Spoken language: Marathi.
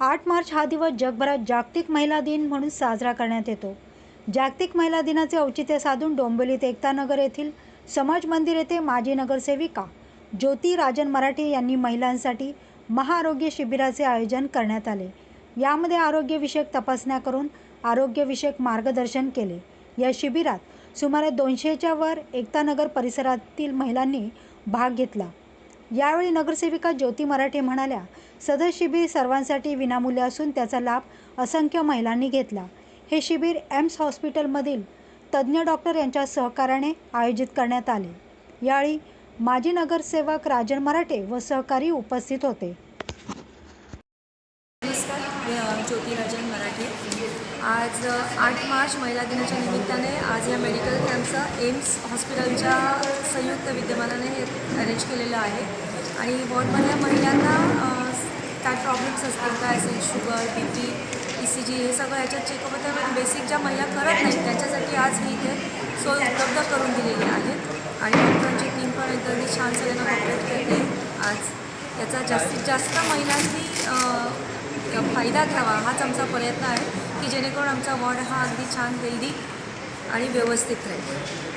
आठ मार्च हा दिवस जगभरात जागतिक महिला दिन म्हणून साजरा करण्यात येतो. जागतिक महिला दिनाचे औचित्य साधून डोंबिवलीत एकतानगर येथील समाज मंदिर येथे माजी नगरसेविका ज्योती राजन मराठे यांनी महिलांसाठी महाआरोग्य शिबिराचे आयोजन करण्यात आले. यामध्ये आरोग्यविषयक तपासण्या करून आरोग्यविषयक मार्गदर्शन केले. या शिबिरात सुमारे दोनशेच्या वर एकतानगर परिसरातील महिलांनी भाग घेतला. यावेळी नगरसेविका ज्योती मराठे म्हणाल्या सदर शिबिर सर्वांसाठी विनामूल्य असून त्याचा लाभ असंख्य महिलांनी घेतला. हे शिबिर एम्स हॉस्पिटलमधील तज्ज्ञ डॉक्टर यांच्या सहकार्याने आयोजित करण्यात आले. यावेळी माजी नगरसेवक राजन मराठे व सहकारी उपस्थित होते. ज्योती राजन मराठे. आज आठ मार्च महिला दिनाच्या निमित्ताने आज या मेडिकल कॅम्पचं एम्स हॉस्पिटलच्या संयुक्त विद्यमानाने हे अरेंज केलेलं आहे. आणि वॉर्डमधल्या महिलांना काय प्रॉब्लेम्स असतील काय असेल sugar B P E C G हे सगळं याच्यात चेकअप होतं. बेसिक ज्या महिला करत नाहीत त्यांच्यासाठी आज ही इथे सोय उपलब्ध करून दिलेली आहे. आणि डॉक्टरांची टीम पण एकदम छान सगळ्यांना कॉपरेट करते. आज याचा जास्तीत जास्त महिलांनी फायदा घ्यावा हाच आमचा प्रयत्न आहे की जेणेकरून आमचा वॉर्ड हा अगदी छान हेल्दी आणि व्यवस्थित राहील.